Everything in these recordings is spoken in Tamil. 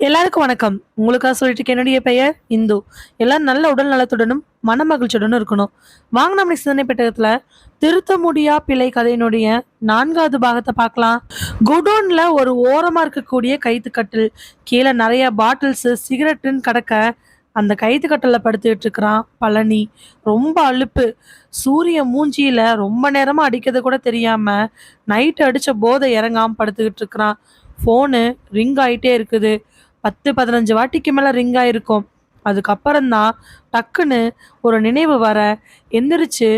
எல்லாருக்கும் வணக்கம். உங்களுக்காக சொல்லிட்டு என்னுடைய பெயர் இந்து. எல்லாரும் நல்ல உடல் நலத்துடனும் மன மகிழ்ச்சியுடனும் இருக்கணும். வாங்க நம்ம சிந்தனை பெட்டகத்தில் திருத்த முடியா பிழை கதையினுடைய நான்காவது பாகத்தை பார்க்கலாம். குடோன்ல ஒரு ஓரமாக இருக்கக்கூடிய கைத்துக்கட்டில் கீழே நிறைய பாட்டில்ஸ் சிகரெட்டுன்னு கிடக்க அந்த கைத்து கட்டலில் படுத்துக்கிட்டு இருக்கிறான் பழனி. ரொம்ப அலுப்பு. சூரிய மூஞ்சியில் ரொம்ப நேரமாக அடிக்கிறது கூட தெரியாமல் நைட்டு அடித்த போதை இறங்காமல் படுத்துக்கிட்டு இருக்கிறான். ஃபோனு ரிங் ஆகிட்டே இருக்குது. பத்து பதினஞ்சு வாட்டிக்கு மேலே ரிங் ஆயிருக்கும். அதுக்கப்புறம்தான் டக்குன்னு ஒரு நினைவு வர எந்திரிச்சு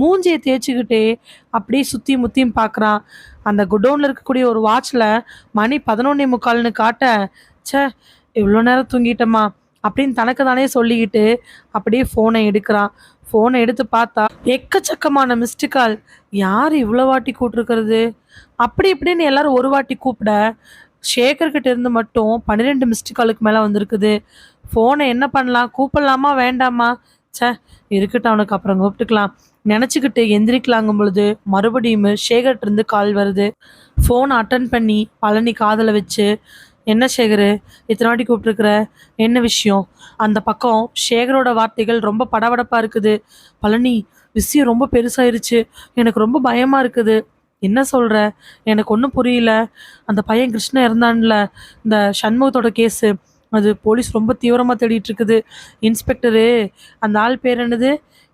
மூஞ்சியை தேய்ச்சிக்கிட்டே அப்படியே சுற்றி முத்தியும் பார்க்குறான். அந்த குடோனில் இருக்கக்கூடிய ஒரு வாட்சில் மணி பதினொன்னே முக்கால்னு காட்ட சே இவ்வளோ நேரம் தூங்கிட்டோமா அப்படின்னு தனக்கு தானே சொல்லிக்கிட்டு அப்படியே ஃபோனை எடுக்கிறான். ஃபோனை எடுத்து பார்த்தா எக்கச்சக்கமான மிஸ்டு கால் யார் இவ்வளோ வாட்டி கூப்பிட்ருக்கிறது அப்படி இப்படின்னு எல்லாரும் ஒரு வாட்டி கூப்பிட ஷேகர்கிட்ட இருந்து மட்டும் பன்னிரெண்டு மிஸ்டு காலுக்கு மேலே வந்திருக்குது. ஃபோனை என்ன பண்ணலாம்? கூப்பிடலாமா? வேண்டாமா? ச்சே இருக்கட்டும் அவனுக்கு அப்புறம் கூப்பிட்டுக்கலாம். நினச்சிக்கிட்டு எந்திரிக்கலாங்கும் பொழுது மறுபடியும் ஷேகர்ட்ட இருந்து கால் வருது. ஃபோன் அட்டன் பண்ணி பழனி காதலை வச்சு என்ன சேகர்? இத்தனை வாட்டி கூப்பிட்டுருக்குற? என்ன விஷயம்? அந்த பக்கம் சேகரோட வார்த்தைகள் ரொம்ப படபடப்பாக இருக்குது. பழனி விஷயம் ரொம்ப பெருசாயிருச்சு. எனக்கு ரொம்ப பயமாக இருக்குது. என்ன சொல்கிற எனக்கு ஒன்றும் புரியல. அந்த பையன் கிருஷ்ணன் இருந்தான்ல இந்த சண்முகத்தோட கேஸு அது போலீஸ் ரொம்ப தீவிரமாக தேடிட்டு இருக்குது. இன்ஸ்பெக்டரு அந்த ஆள் பேர் என்னது?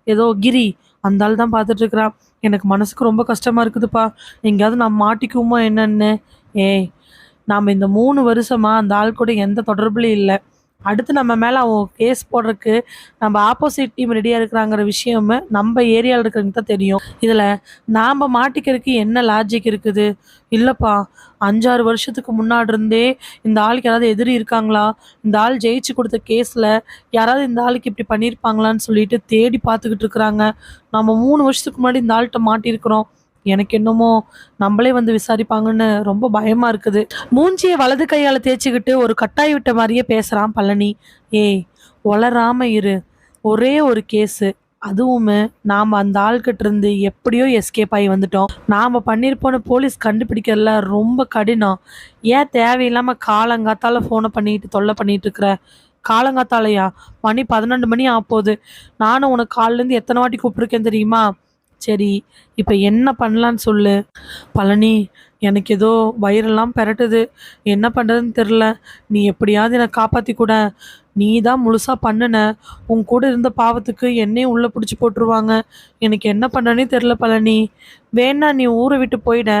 ஏதோ கிரி. அந்த ஆள் தான் பார்த்துட்ருக்குறான் எனக்கு மனசுக்கு ரொம்ப கஷ்டமாக இருக்குதுப்பா. எங்கேயாவது நான் மாட்டிக்குவோமோ என்னன்னு? ஏய் நாம் இந்த மூணு வருஷமாக அந்த ஆள் கூட எந்த தொடர்புலையும் இல்லை. அடுத்து நம்ம மேலே அவன் கேஸ் போடுறதுக்கு நம்ம ஆப்போசிட் டீம் ரெடியாக இருக்கிறாங்கிற விஷயமே நம்ம ஏரியாவில் இருக்கிறவங்க தான் தெரியும். இதில் நாம் மாட்டிக்கிறதுக்கு என்ன லாஜிக் இருக்குது? இல்லைப்பா அஞ்சாறு வருஷத்துக்கு முன்னாடி இருந்தே இந்த ஆளுக்கு யாராவது எதிரி இருக்காங்களா? இந்த ஆள் ஜெயிச்சு கொடுத்த கேஸில் யாராவது இந்த ஆளுக்கு இப்படி பண்ணியிருப்பாங்களான்னு சொல்லிட்டு தேடி பார்த்துக்கிட்டு இருக்கிறாங்க. நம்ம மூணு வருஷத்துக்கு முன்னாடி இந்த ஆள்கிட்ட மாட்டியிருக்கிறோம். எனக்கு என்னமோ நம்மளே வந்து விசாரிப்பாங்கன்னு ரொம்ப பயமா இருக்குது. மூஞ்சியை வலது கையால் தேய்ச்சிக்கிட்டு ஒரு கட்டாய் விட்ட மாதிரியே பேசுகிறான் பழனி. ஏய் ஒளராம இரு. ஒரே ஒரு கேஸு. அதுவுமே நாம் அந்த ஆள்கிட்ட இருந்து எப்படியோ எஸ்கேப் ஆகி வந்துட்டோம். நாம் பண்ணியிருப்போன்னு போலீஸ் கண்டுபிடிக்கிறதுல ரொம்ப கடினம். ஏன் தேவையில்லாமல் காலங்காத்தால ஃபோனை பண்ணிட்டு தொல்லை பண்ணிட்டு இருக்கிற? காலங்காத்தாலையா? மணி பதினெண்டு மணி ஆகப்போகுது. நானும் உனக்கு காலிலேருந்து எத்தனை வாட்டி கூப்பிட்ருக்கேன் தெரியுமா? சரி இப்போ என்ன பண்ணலான்னு சொல்லு. பழனி எனக்கு ஏதோ வயிறெல்லாம் பெரட்டுது. என்ன பண்ணுறதுன்னு தெரில நீ எப்படியாவது என்னை காப்பாற்றி கூட நீ தான் முழுசாக பண்ணுன. உன் கூட இருந்த பாவத்துக்கு என்னையும் உள்ளே பிடிச்சி போட்டுருவாங்க. எனக்கு என்ன பண்ணனே தெரில பழனி. வேணா நீ ஊரை விட்டு போயிட.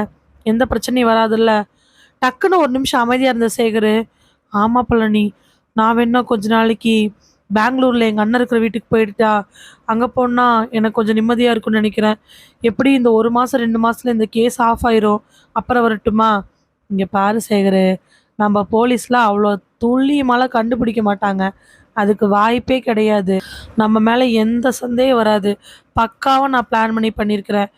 எந்த பிரச்சனையும் வராதுல்ல. டக்குன்னு ஒரு நிமிஷம் அமைதியாக இருந்த சேகர். ஆமாம் பழனி நான் வேணா கொஞ்ச நாளைக்கு பெங்களூரில் எங்கள் அண்ணன் இருக்கிற வீட்டுக்கு போயிட்டா அங்கே போனால் எனக்கு கொஞ்சம் நிம்மதியாக இருக்கும்னு நினைக்கிறேன். எப்படி இந்த ஒரு மாதம் ரெண்டு மாதத்துல இந்த கேஸ் ஆஃப் ஆயிரும்? அப்புறம் வரட்டுமா? இங்கே பாரு சேகர் நம்ம போலீஸ்லாம் அவ்வளோ துல்லியமாலாம் கண்டுபிடிக்க மாட்டாங்க. அதுக்கு வாய்ப்பே கிடையாது. நம்ம மேலே எந்த சந்தேகம் வராது. பக்காவாக நான் பிளான் பண்ணி பண்ணியிருக்கிறேன்.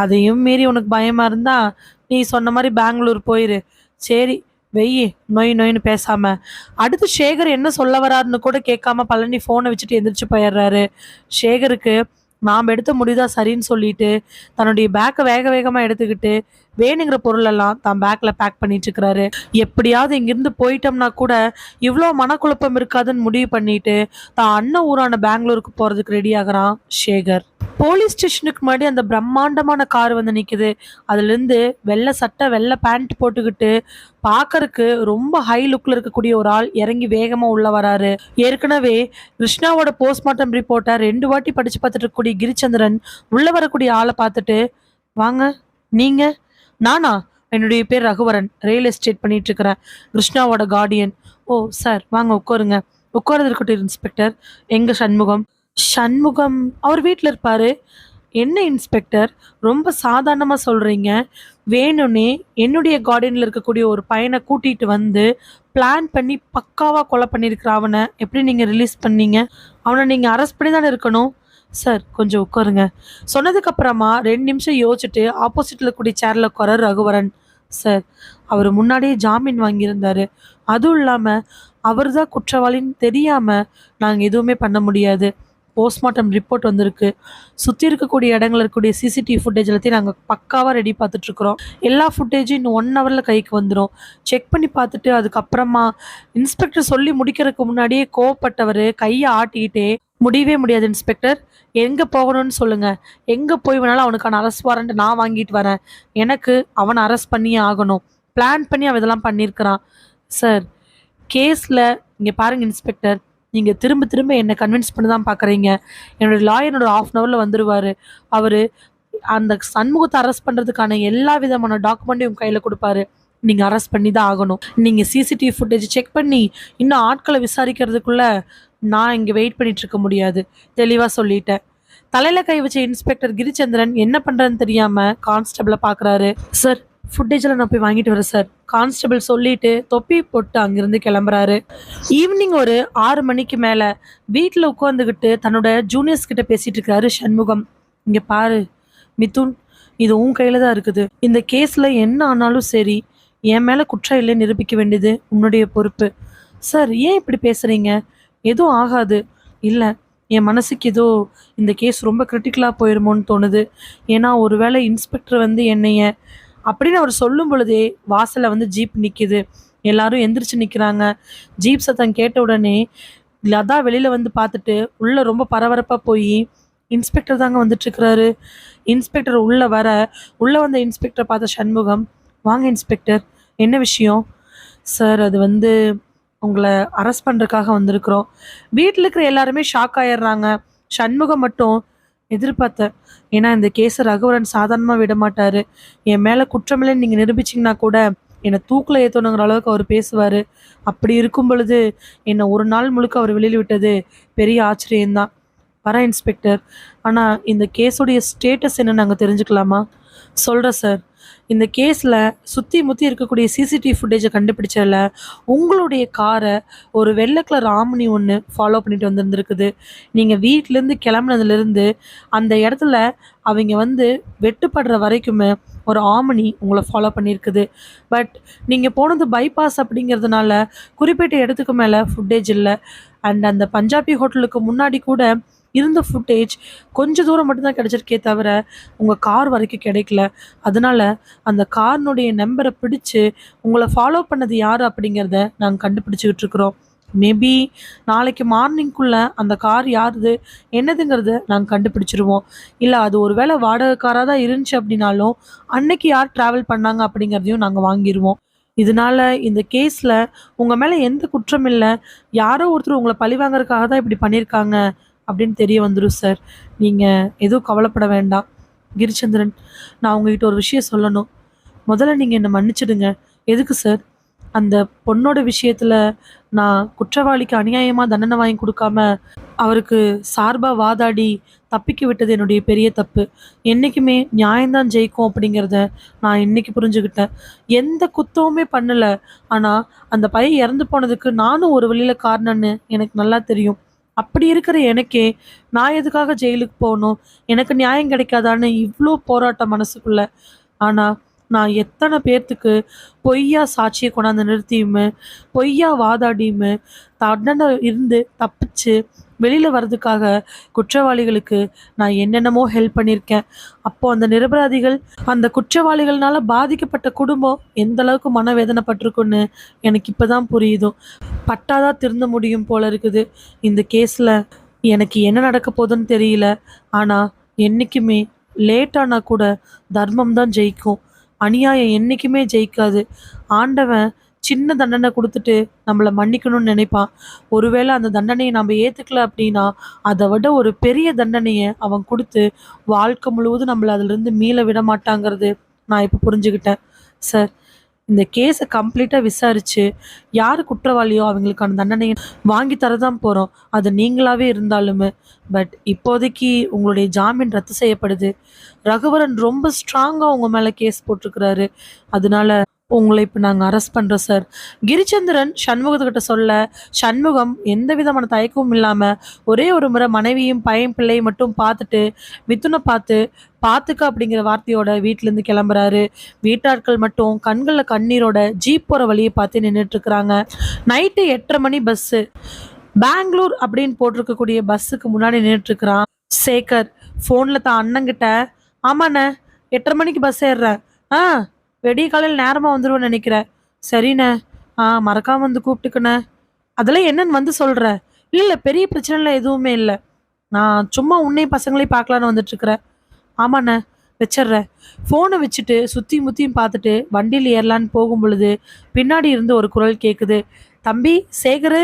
அதையும் மீறி உனக்கு பயமாக இருந்தால் நீ சொன்ன மாதிரி பெங்களூர் போயிரு. சரி வெயி நொய் நொய்னு பேசாம. அடுத்து சேகர் என்ன சொல்ல வராருன்னு கூட கேட்காம பழனி ஃபோனை வச்சுட்டு எந்திரிச்சு போயிடுறாரு. சேகருக்கு நாம் எடுத்த முடிவுதான் சரின்னு சொல்லிட்டு தன்னுடைய பேக்கை வேக வேகமாக எடுத்துக்கிட்டு வேணுங்கிற பொருளெல்லாம் தான் பேக்கில் பேக் பண்ணிட்டு இருக்கிறாரு எப்படியாவது இங்கிருந்து போயிட்டோம்னா கூட இவ்வளோ மனக்குழப்பம் இருக்காதுன்னு முடிவு பண்ணிட்டு தான் அண்ணன் ஊரான பெங்களூருக்கு போகிறதுக்கு ரெடி ஆகுறான் சேகர். போலீஸ் ஸ்டேஷனுக்கு முன்னாடி அந்த பிரம்மாண்டமான கார் வந்து நிற்குது அதுலேருந்து வெள்ளை சட்டை வெள்ளை பேண்ட் போட்டுக்கிட்டு பார்க்கறக்கு ரொம்ப ஹை லுக்கில் இருக்கக்கூடிய ஒரு ஆள் இறங்கி வேகமாக உள்ள வராரு. ஏற்கனவே கிருஷ்ணாவோட போஸ்ட்மார்ட்டம் ரிப்போர்ட்டை ரெண்டு வாட்டி படித்து பார்த்துட்டு இருக்கக்கூடிய கிரிச்சந்திரன் உள்ளே வரக்கூடிய ஆளை பார்த்துட்டு வாங்க நீங்கள் நானா? என்னுடைய பேர் ரகுவரன். ரியல் எஸ்டேட் பண்ணிட்டு இருக்கிறேன் கிருஷ்ணாவோட கார்டியன் ஓ சார் வாங்க உட்காருங்க. உட்கார்றது இருக்கட்டும் இன்ஸ்பெக்டர் எங்க சண்முகம்? சண்முகம் அவர் வீட்டில் இருப்பாரு. என்ன இன்ஸ்பெக்டர் ரொம்ப சாதாரணமாக சொல்கிறீங்க வேணும்னே என்னுடைய கார்டனில் இருக்கக்கூடிய ஒரு பையனை கூட்டிகிட்டு வந்து பிளான் பண்ணி பக்காவாக கொலை பண்ணியிருக்கிற அவனை எப்படி நீங்கள் ரிலீஸ் பண்ணீங்க? அவனை நீங்கள் அரெஸ்ட் பண்ணி தானே இருக்கணும்? சார் கொஞ்சம் உட்காருங்க. சொன்னதுக்கு அப்புறமா ரெண்டு நிமிஷம் யோசிச்சுட்டு ஆப்போசிட்டில் இருக்கக்கூடிய சேரில் உட்கார ரகுவரன். சார் அவர் முன்னாடியே ஜாமீன் வாங்கியிருந்தாரு. அதுவும் இல்லாமல் அவர் தான் குற்றவாளின்னு தெரியாமல் நாங்கள் எதுவுமே பண்ண முடியாது. போஸ்ட்மார்ட்டம் ரிப்போர்ட் வந்திருக்கு. சுற்றி இருக்கக்கூடிய இடங்களில் இருக்கக்கூடிய சிசிடிவி ஃபுட்டேஜ் எல்லாத்தையும் நாங்கள் பக்காவாக ரெடி பார்த்துட்ருக்குறோம். எல்லா ஃபுட்டேஜும் இன்னும் ஒன் ஹவரில் கைக்கு வந்துடும் செக் பண்ணி பார்த்துட்டு அதுக்கப்புறமா இன்ஸ்பெக்டர் சொல்லி முடிக்கிறதுக்கு முன்னாடியே கோவப்பட்டவர் கையை ஆட்டிக்கிட்டே முடியவே முடியாது இன்ஸ்பெக்டர் எங்கே போகணும்னு சொல்லுங்கள் எங்கே போய் வேணாலும் அவனுக்கான அரெஸ்ட் வாரண்ட் நான் வாங்கிட்டு வரேன். எனக்கு அவனை அரெஸ்ட் பண்ணியே ஆகணும். பிளான் பண்ணி அவன் இதெல்லாம் பண்ணியிருக்கிறான். சார் கேஸில் இங்கே பாருங்கள் இன்ஸ்பெக்டர் நீங்கள் திரும்ப திரும்ப என்னை கன்வின்ஸ் பண்ணி தான் பார்க்குறீங்க என்னோட லாயர் ஆஃப் அன் ஹவரில் வந்துடுவார் அவர் அந்த சண்முகத்தை அரெஸ்ட் பண்ணுறதுக்கான எல்லா விதமான டாக்குமெண்ட்டையும் உங்கள் கையில் கொடுப்பாரு. நீங்கள் அரெஸ்ட் பண்ணி தான் ஆகணும். நீங்கள் சிசிடிவி ஃபுட்டேஜ் செக் பண்ணி இன்னும் ஆட்களை விசாரிக்கிறதுக்குள்ள நான் இங்கே வெயிட் பண்ணிகிட்ருக்க இருக்க முடியாது. தெளிவாக சொல்லிட்டேன். தலையில் கை வச்ச இன்ஸ்பெக்டர் கிரிச்சந்திரன் என்ன பண்ணுறேன்னு தெரியாமல் கான்ஸ்டபிளை பார்க்குறாரு சார் ஃபுட்டேஜில் நான் போய் வாங்கிட்டு வரேன் சார் கான்ஸ்டபிள் சொல்லிட்டு தொப்பி போட்டு அங்கேருந்து கிளம்புறாரு. ஈவினிங் ஒரு ஆறு மணிக்கு மேலே வீட்டில் உட்காந்துக்கிட்டு தன்னோட ஜூனியர்ஸ் கிட்ட பேசிட்டு இருக்காரு சண்முகம். இங்கே பாரு மிதுன் இது உன் கையில் தான் இருக்குது. இந்த கேஸில் என்ன ஆனாலும் சரி என் மேலே குற்றம் இல்லை நிரூபிக்க வேண்டியது உன்னுடைய பொறுப்பு. சார் ஏன் இப்படி பேசுகிறீங்க எதுவும் ஆகாது. இல்லை என் மனசுக்கு ஏதோ இந்த கேஸ் ரொம்ப கிரிட்டிக்கலாக போயிருமோன்னு தோணுது. ஏன்னா ஒருவேளை இன்ஸ்பெக்டர் வந்து என்னைய அப்படின்னு அவர் சொல்லும் பொழுதே வாசலில் வந்து ஜீப் நிற்கிது எல்லாரும் எந்திரிச்சு நிற்கிறாங்க ஜீப் சத்தம் கேட்ட உடனே லதா வெளியில் வந்து பார்த்துட்டு உள்ளே ரொம்ப பரபரப்பாக போய் இன்ஸ்பெக்டர் தாங்க வந்துட்டுருக்கிறாரு. இன்ஸ்பெக்டர் உள்ளே வர உள்ளே வந்த இன்ஸ்பெக்டரை பார்த்த சண்முகம் வாங்க இன்ஸ்பெக்டர் என்ன விஷயம்? சார் அது வந்து உங்களை அரெஸ்ட் பண்ணுறதுக்காக வந்திருக்கிறோம். வீட்டில் இருக்கிற எல்லாருமே ஷாக் ஆயிடுறாங்க. சண்முகம் மட்டும் எதிர்பார்த்தேன் ஏன்னா இந்த கேஸை ரகுவரன் சாதாரணமாக விட மாட்டார். என் மேலே குற்றமில்லைன்னு நீங்கள் நிரூபிச்சிங்கன்னா கூட என்னை தூக்கில் ஏற்றணுங்கிற அளவுக்கு அவர் பேசுவார். அப்படி இருக்கும் பொழுது என்னை ஒரு நாள் முழுக்க அவர் வெளியில் விட்டது பெரிய ஆச்சரியம்தான். வர இன்ஸ்பெக்டர். ஆனால் இந்த கேஸுடைய ஸ்டேட்டஸ் என்ன நாங்கள் தெரிஞ்சுக்கலாமா? சொல்கிறேன் சார். இந்த கேஸில் சுற்றி முற்றி இருக்கக்கூடிய சிசிடிவி ஃபுட்டேஜை கண்டுபிடிச்சதில் உங்களுடைய காரை ஒரு வெள்ளை கலர் ஆம்னி ஒன்று ஃபாலோ பண்ணிட்டு வந்திருந்துருக்குது. நீங்கள் வீட்டிலேருந்து கிளம்புனதுலேருந்து அந்த இடத்துல அவங்க வந்து வெட்டுப்படுற வரைக்குமே ஒரு ஆமனி உங்களை ஃபாலோ பண்ணியிருக்குது பட் நீங்கள் போனது பைபாஸ் அப்படிங்கிறதுனால குறிப்பிட்ட இடத்துக்கு மேலே ஃபுட்டேஜ் இல்லை. அண்ட் அந்த பஞ்சாபி ஹோட்டலுக்கு முன்னாடி கூட இருந்த ஃபுட்டேஜ் கொஞ்சம் தூரம் மட்டும்தான் கிடச்சிருக்கே தவிர உங்கள் கார் வரைக்கும் கிடைக்கல. அதனால அந்த கார்னுடைய நம்பரை பிடிச்சு உங்களை ஃபாலோ பண்ணது யார் அப்படிங்கிறத நாங்கள் கண்டுபிடிச்சிக்கிட்டு இருக்கிறோம். மேபி நாளைக்கு மார்னிங்குள்ளே அந்த கார் யாருது என்னதுங்கிறத நாங்கள் கண்டுபிடிச்சிருவோம். இல்லை அது ஒரு வேளை வாடகை காராக தான் இருந்துச்சு அப்படின்னாலும் அன்னைக்கு யார் ட்ராவல் பண்ணாங்க அப்படிங்கிறதையும் நாங்கள் வாங்கிடுவோம் இதனால இந்த கேஸில் உங்கள் மேலே எந்த குற்றம் இல்லை. யாரோ ஒருத்தர் உங்களை பழி வாங்குறதுக்காக தான் இப்படி பண்ணியிருக்காங்க. அப்படின்னு தெரிய வந்துடும் சார் நீங்கள் எதுவும் கவலைப்பட வேண்டாம். கிரிச்சந்திரன் நான் உங்ககிட்ட ஒரு விஷயம் சொல்லணும். முதல்ல நீங்கள் என்னை மன்னிச்சிடுங்க. எதுக்கு சார் அந்த பொண்ணோட விஷயத்தில் நான் குற்றவாளிக்கு அநியாயமாக தண்டனை வாங்கி கொடுக்காம அவருக்கு சார்பாக வாதாடி தப்பிக்க விட்டது என்னுடைய பெரிய தப்பு. என்றைக்குமே நியாயம்தான் ஜெயிக்கும் அப்படிங்கிறத நான் இன்னைக்கு புரிஞ்சுக்கிட்டேன் எந்த குத்தமுமே பண்ணலை. ஆனால் அந்த பையன் இறந்து போனதுக்கு நானும் ஒரு வழியில் காரணம்னு எனக்கு நல்லா தெரியும். அப்படி இருக்கிற எனக்கே நான் எதுக்காக ஜெயிலுக்கு போகணும்? எனக்கு நியாயம் கிடைக்காதான்னு இவ்வளோ போராட்டம் மனசுக்குள்ள. ஆனால் நான் எத்தனை பேர்த்துக்கு பொய்யா சாட்சியை கொண்டாந்து நிறுத்தியுமே பொய்யா வாதாடியுமே தண்டனை இருந்து தப்பிச்சு வெளியில் வர்றதுக்காக குற்றவாளிகளுக்கு நான் என்னென்னமோ ஹெல்ப் பண்ணியிருக்கேன். அப்போது அந்த நிரபராதிகள் அந்த குற்றவாளிகள்னால பாதிக்கப்பட்ட குடும்பம் எந்த அளவுக்கு மனவேதனைப்பட்டிருக்குன்னு எனக்கு இப்போ தான் புரியுதும் பட்டாதான் திருந்த முடியும் போல இருக்குது. இந்த கேஸில் எனக்கு என்ன நடக்க போகுதுன்னு தெரியல. ஆனால் என்றைக்குமே லேட்டானா கூட தர்மம் தான் ஜெயிக்கும். அநியாயம் என்றைக்குமே ஜெயிக்காது. ஆண்டவன் சின்ன தண்டனை கொடுத்துட்டு நம்மளை மன்னிக்கணும்னு நினைப்பான். ஒருவேளை அந்த தண்டனையை நம்ம ஏற்றுக்கல அப்படின்னா அதை விட ஒரு பெரிய தண்டனையை அவன் கொடுத்து வாழ்க்கை முழுவதும் நம்மளை அதிலிருந்து மீள விட மாட்டாங்கிறது நான் இப்போ புரிஞ்சுக்கிட்டேன் சார் இந்த கேஸை கம்ப்ளீட்டாக விசாரித்து யார் குற்றவாளியோ அவங்களுக்கான தண்டனையை வாங்கி தரதான் போகிறோம் அது நீங்களாகவே இருந்தாலுமே. பட் இப்போதைக்கு உங்களுடைய ஜாமீன் ரத்து செய்யப்படுது. ரகுவரன் ரொம்ப ஸ்ட்ராங்காக உங்கள் மேலே கேஸ் போட்டிருக்கிறாரு. அதனால உங்களை இப்போ நாங்கள் அரெஸ்ட் பண்ணுறோம் சார் கிரிச்சந்திரன் சண்முகத்துக்கிட்ட சொல்ல சண்முகம் எந்த விதமான தயக்கமும் இல்லாமல் ஒரே ஒரு முறை மனைவியும் பையன் பிள்ளையும் மட்டும் பார்த்துட்டு மிதுனை பார்த்து பார்த்துக்க அப்படிங்கிற வார்த்தையோட வீட்டிலேருந்து கிளம்புறாரு. வீட்டாட்கள் மட்டும் கண்களில் கண்ணீரோட ஜீப் போகிற வழியை பார்த்து நின்றுட்டுருக்குறாங்க நைட்டு எட்டரை மணி பஸ்ஸு பெங்களூர் அப்படின்னு போட்டிருக்கக்கூடிய பஸ்ஸுக்கு முன்னாடி நின்றுட்டுருக்குறான் சேகர். ஃபோனில் தான் அண்ணங்கிட்ட ஆமாண்ணே எட்டரை மணிக்கு பஸ் ஏறுறேன். ஆ வெடிய காலையில் நேரமாக வந்துடுவேன்னு நினைக்கிறேன் சரிண்ணே. ஆ மறக்காம வந்து கூப்பிட்டுக்கண்ணே. அதெல்லாம் என்னன்னு வந்து சொல்கிற இல்லை பெரிய பிரச்சனைலாம் எதுவுமே இல்லை. நான் சும்மா உன்னையும் பசங்களையும் பார்க்கலான்னு வந்துட்டுருக்குறேன். ஆமாண்ணே வச்சிட்றேன். ஃபோனை வச்சுட்டு சுற்றி முற்றியும் பார்த்துட்டு வண்டியில் ஏறலான்னு போகும் பொழுது பின்னாடி இருந்து ஒரு குரல் கேட்குது தம்பி சேகரு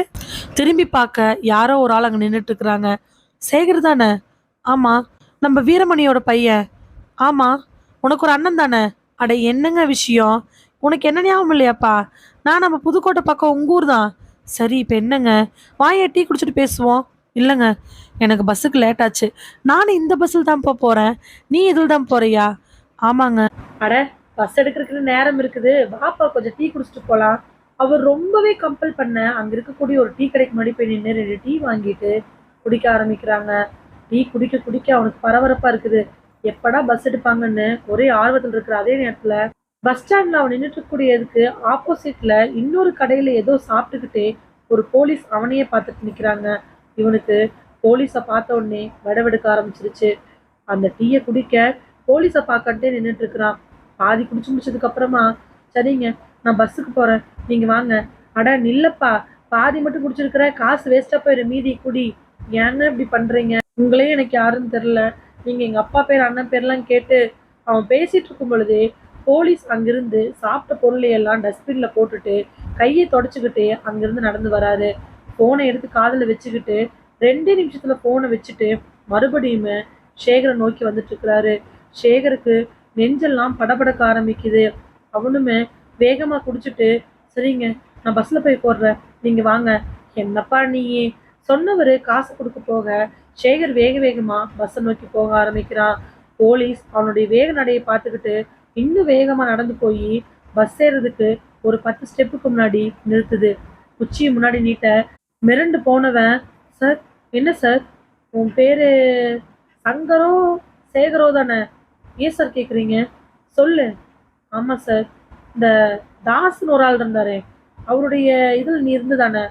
திரும்பி பார்க்க யாரோ ஒரு ஆள் அங்கே நின்றுட்டுருக்குறாங்க சேகர் தானே? ஆமாம் நம்ம வீரமணியோட பையன். ஆமாம் உனக்கு ஒரு அண்ணன் தானே? அட என்னங்க விஷயம்? உனக்கு என்ன ஞாபகம் இல்லையாப்பா? நான் நம்ம புதுக்கோட்டை பக்கம் உங்கள் ஊர் தான். சரி இப்போ என்னங்க? வாயை டீ குடிச்சிட்டு பேசுவோம். இல்லைங்க எனக்கு பஸ்ஸுக்கு லேட் ஆச்சு. நானும் இந்த பஸ்ஸில் தான் போகிறேன் நீ இதில் தான் போறியா? ஆமாங்க. அட பஸ் எடுக்கிறதுக்கு நேரம் இருக்குது. வாப்பா கொஞ்சம் டீ குடிச்சிட்டு போகலாம் அவர் ரொம்பவே கம்பல் பண்ண அங்கே இருக்கக்கூடிய ஒரு டீ கடைக்கு முன்னாடி போய் நின்று ரெண்டு டீ வாங்கிட்டு குடிக்க ஆரம்பிக்கிறாங்க. டீ குடிக்க குடிக்க அவனுக்கு பரபரப்பாக இருக்குது. எப்படா பஸ் எடுப்பாங்கன்னு ஒரே ஆர்வத்தில் இருக்கிற அதே நேரத்தில் பஸ் ஸ்டாண்டில் அவன் நின்றுட்டு இருக்கக்கூடியதுக்கு ஆப்போசிட்டில் இன்னொரு கடையில் ஏதோ சாப்பிட்டுக்கிட்டே ஒரு போலீஸ் அவனையே பார்த்துட்டு நிற்கிறாங்க இவனுக்கு போலீஸை பார்த்த உடனே வடவெடுக்க ஆரம்பிச்சிருச்சு. அந்த டீயை குடிக்க போலீஸை பார்க்கட்டே நின்றுட்டு இருக்கிறான். பாதி குடிச்சு முடிச்சதுக்கு அப்புறமா சரிங்க நான் பஸ்ஸுக்கு போகிறேன் நீங்கள் வாங்க. அட நில்லப்பா. பாதி மட்டும் குடிச்சிருக்கிற காசு வேஸ்ட்டாக போயிடும் மீதி குடி. ஏன்னா இப்படி பண்ணுறீங்க உங்களையும் எனக்கு யாருன்னு தெரில நீங்கள் எங்கள் அப்பா பேர் அண்ணன் பேர்லாம் கேட்டு அவன் பேசிகிட்டு இருக்கும் பொழுதே போலீஸ் அங்கிருந்து சாப்பிட்ட பொருளையெல்லாம் டஸ்ட்பினில் போட்டுட்டு கையை தொடச்சிக்கிட்டு அங்கிருந்து நடந்து வராரு. ஃபோனை எடுத்து காதில் வச்சுக்கிட்டு ரெண்டே நிமிஷத்தில் ஃபோனை வச்சுட்டு மறுபடியும் சேகரை நோக்கி வந்துட்டு இருக்கிறாரு. சேகருக்கு நெஞ்செல்லாம் படபடக்க ஆரம்பிக்குது. அவனுமே வேகமாக குடிச்சிட்டு சரிங்க நான் பஸ்ஸில் போய் போடுறேன் நீங்கள் வாங்க. என்னப்பா நீ? சொன்னவர் காசு கொடுக்க போக சேகர் வேக வேகமாக பஸ்ஸை நோக்கி போக ஆரம்பிக்கிறான் போலீஸ் அவனுடைய வேக நடையை பார்த்துக்கிட்டு இன்னும் வேகமாக நடந்து போய் பஸ் ஏறதுக்கு ஒரு பத்து ஸ்டெப்புக்கு முன்னாடி நிறுத்துது. குச்சியை முன்னாடி நீட்ட மிரண்டு போனவன் சார் என்ன சார்? உன் பேர் சங்கரோ சேகரோ தானே? ஏன் சார் கேட்குறீங்க சொல்லு. ஆமாம் சார் இந்த தாஸ்னு ஒரு ஆள் இருந்தாரே அவருடைய இதில் நீ இருந்து தானே?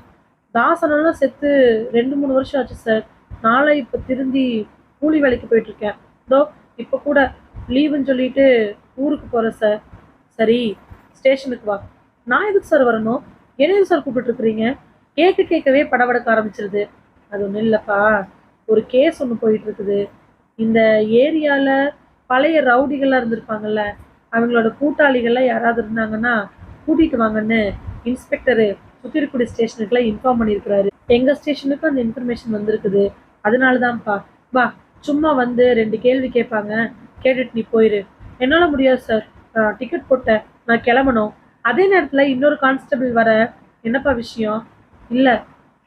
தாசனெல்லாம் செத்து ரெண்டு மூணு வருஷம் ஆச்சு சார். நாளை இப்போ திருந்தி கூலி வேலைக்கு போயிட்டுருக்கேன். இதோ இப்போ கூட லீவுன்னு சொல்லிட்டு ஊருக்கு போகிறேன் சார் சரி ஸ்டேஷனுக்கு வா. நான் எதுக்கு சார் வரணும்? என்ன எதுக்கு சார் கூப்பிட்டுருக்குறீங்க கேட்க கேட்கவே படபடக்க ஆரம்பிச்சிருது. அது ஒன்றும் இல்லைப்பா. ஒரு கேஸ் ஒன்று போயிட்டுருக்குது. இந்த ஏரியாவில் பழைய ரவுடிகள்லாம் இருந்திருப்பாங்கல்ல அவங்களோட கூட்டாளிகள்லாம் யாராவது இருந்தாங்கன்னா கூட்டிகிட்டு வாங்கன்னு இன்ஸ்பெக்டரு சுத்திருக்குடி ஸ்டேஷனுக்குலாம் இன்ஃபார்ம் பண்ணியிருக்கிறாரு. எங்கள் ஸ்டேஷனுக்கும் அந்த இன்ஃபர்மேஷன் வந்திருக்குது. அதனால தான்ப்பா வா சும்மா வந்து ரெண்டு கேள்வி கேட்பாங்க. கேட்டுட்டு நீ போயிரு. என்னால் முடியாது சார் நான் டிக்கெட் போட்டேன். நான் கிளம்பணும். அதே நேரத்தில் இன்னொரு கான்ஸ்டபிள் வர. என்னப்பா விஷயம்? இல்லை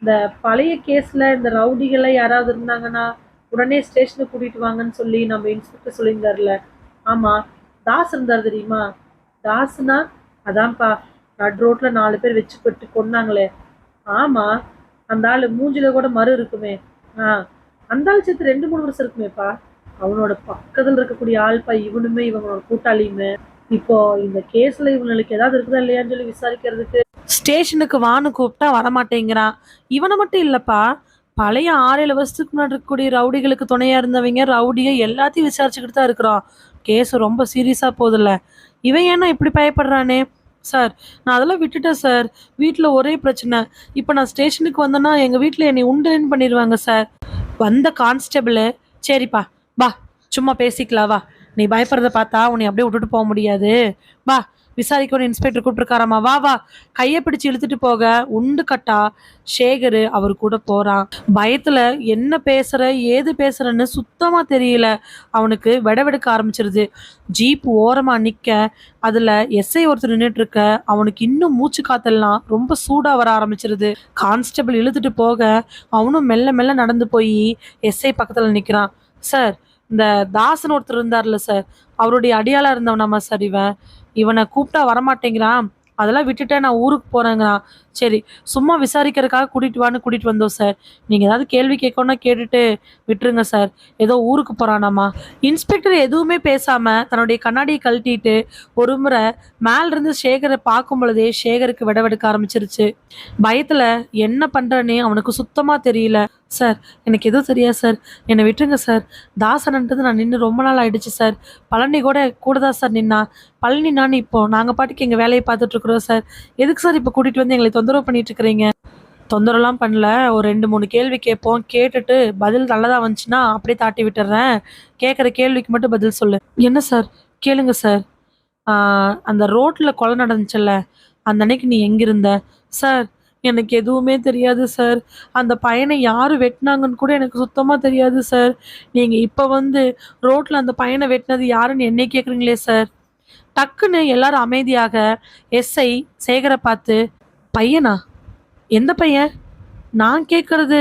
இந்த பழைய கேஸில் இந்த ரவுடிகள்லாம் யாராவது இருந்தாங்கன்னா உடனே ஸ்டேஷனுக்கு கூட்டிகிட்டு வாங்கன்னு சொல்லி நம்ம இன்ஸ்பெக்டர் சொல்லியிருந்தார்ல ஆமாம் தாஸ் இருந்தார் தெரியுமா? தாஸ்னா அதான்ப்பா நட் ரோட்டில் நாலு பேர் வச்சு போட்டு கொன்னாங்களே. ஆமாம் அந்த ஆள் மூஞ்சில கூட மறு இருக்குமே. அந்த ஆள் சேர்த்து ரெண்டு மூணு வருஷம் இருக்குமேப்பா. அவனோட பக்கத்தில் இருக்கக்கூடிய ஆள்ப்பா இவனுமே இவங்களோட கூட்டாளியுமே. இப்போ இந்த கேஸ்ல இவங்களுக்கு ஏதாவது இருக்குதா இல்லையான்னு சொல்லி விசாரிக்கிறதுக்கு. ஸ்டேஷனுக்கு வான்னு கூப்பிட்டா வரமாட்டேங்கிறான். இவனை மட்டும் இல்லப்பா பழைய ஆறு ஏழு வருஷத்துக்கு முன்னாடி இருக்கக்கூடிய ரவுடிகளுக்கு துணையா இருந்தவங்க ரவுடியை எல்லாத்தையும் விசாரிச்சுக்கிட்டு தான் இருக்கிறோம் கேஸ் ரொம்ப சீரியஸா போகுதுல்ல. இவன் ஏன்னா இப்படி பயப்படுறானே? சார். நான் அதெல்லாம் விட்டுட்டேன் சார். வீட்டில் ஒரே பிரச்சனை. இப்போ நான் ஸ்டேஷனுக்கு வந்தேன்னா எங்கள் வீட்டில் என்னை உண்டுன்னு பண்ணிடுவாங்க சார். வந்த கான்ஸ்டபிள் சரிப்பா பா சும்மா பேசிக்கலாம் வா. நீ பயப்படுறத பார்த்தா உன்னை அப்படியே விட்டுட்டு போக முடியாது. வா விசாரிக்கணும் இன்ஸ்பெக்டர் கூப்பிட்டுருக்காராமா? வா வா. கையை பிடிச்சு இழுத்துட்டு போக. உண்டு கட்டா. சேகர் அவர் கூட போகிறான் பயத்தில் என்ன பேசுகிற ஏது பேசுகிறேன்னு சுத்தமாக தெரியல. அவனுக்கு விடவெடுக்க ஆரம்பிச்சிருது. ஜீப் ஓரமாக நிற்க அதில் எஸ்ஐ ஒருத்தர் நின்றுட்டுருக்க அவனுக்கு இன்னும் மூச்சு காத்தெல்லாம் ரொம்ப சூடாக வர ஆரம்பிச்சிருது. கான்ஸ்டபிள் இழுத்துட்டு போக அவனும் மெல்ல மெல்ல நடந்து போய் எஸ்ஐ பக்கத்தில் நிற்கிறான் சார் இந்த தாசன் ஒருத்தர் இருந்தார்ல சார். அவருடைய அடியாளாக இருந்தவனாமா சார் இவன்? இவனை கூப்பிட்டா வரமாட்டேங்கிறான் அதெல்லாம் விட்டுட்டு நான் ஊருக்கு போறேங்கிறான். சரி, சும்மா விசாரிக்கிறதுக்காக கூட்டிட்டு வான்னு கூட்டிட்டு வந்தோம் சார். நீங்க ஏதாவது கேள்வி கேட்கணும்னா கேட்டுட்டு விட்டுருங்க சார். ஏதோ ஊருக்கு போறானாமா. இன்ஸ்பெக்டர் எதுவுமே பேசாம தன்னுடைய கண்ணாடியை கழட்டிட்டு ஒரு முறை மேல இருந்து பார்க்கும் பொழுதே சேகருக்கு விடவெடுக்க ஆரம்பிச்சிருச்சு. பயத்துல என்ன பண்ணுறனே அவனுக்கு சுத்தமா தெரியல. சார் எனக்கு எதுவும் தெரியாது சார். என்னை விட்டுருங்க சார். தாசனன்றது நான் நின்று ரொம்ப நாள் ஆயிடுச்சு சார். பழனி கூட கூட தான் சார் நின்னா. பழனி நான் இப்போ நாங்கள் பாட்டுக்கு எங்கள் வேலையை பார்த்துட்ருக்குறோம் சார். எதுக்கு சார் இப்போ கூட்டிகிட்டு வந்து எங்களை தொந்தரவு பண்ணிகிட்ருக்குறீங்க தொந்தரவுலாம் பண்ணல. ஒரு 2, 3 கேள்வி கேட்போம். கேட்டுட்டு பதில் நல்லதாக வந்துச்சுன்னா அப்படியே தாட்டி விட்டுறேன் கேட்குற கேள்விக்கு மட்டும் பதில் சொல்லு. என்ன சார்? கேளுங்க சார். அந்த ரோட்டில் கொலை நடந்துச்சுல்ல, அந்த அன்னைக்கு நீ எங்கே இருந்த? சார் எனக்கு எதுவுமே தெரியாது சார். அந்த பையனை யார் வெட்டினாங்கன்னு கூட எனக்கு சுத்தமாக தெரியாது சார். நீங்கள் இப்போ வந்து ரோட்டில் அந்த பையனை வெட்டினது யாருன்னு என்னை கேட்குறீங்களே சார். டக்குன்னு எல்லாரும் அமைதியாக எஸ்ஐ சேகரை பார்த்து, பையனா? எந்த பையன்? நான் கேட்குறது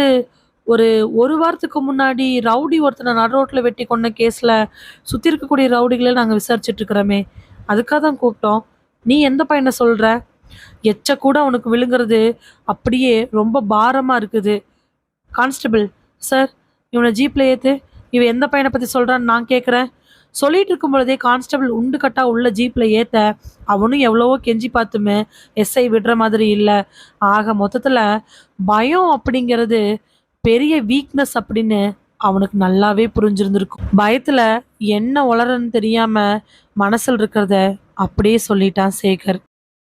ஒரு ஒரு வாரத்துக்கு முன்னாடி ரவுடி ஒருத்தனை நடு ரோட்டில் வெட்டி கொண்ட கேஸில் சுற்றி இருக்கக்கூடிய ரவுடிகளை நாங்கள் விசாரிச்சிட்டுருக்குறோமே அதுக்காக தான் கூப்பிட்டோம். நீ எந்த பையனை சொல்கிற எச்ச கூட அவனுக்கு விழுங்குறது அப்படியே ரொம்ப பாரமா இருக்குது. கான்ஸ்டபிள் சார் இவனை ஜீப்ல ஏற்று இவன் எந்த பையனை பத்தி சொல்றான்னு நான் கேட்குறேன் சொல்லிட்டு இருக்கும் பொழுதே கான்ஸ்டபிள் உண்டு கட்டா உள்ள ஜீப்ல ஏத்த, அவனும் எவ்வளவோ கெஞ்சி பார்த்துமே எஸ்ஐ விடுற மாதிரி இல்லை ஆக மொத்தத்துல பயம் அப்படிங்கிறது பெரிய வீக்னஸ் அப்படின்னு அவனுக்கு நல்லாவே புரிஞ்சிருந்திருக்கும். பயத்துல என்ன உளறன்னு தெரியாம மனசில் இருக்கிறத அப்படியே சொல்லிட்டான் சேகர்.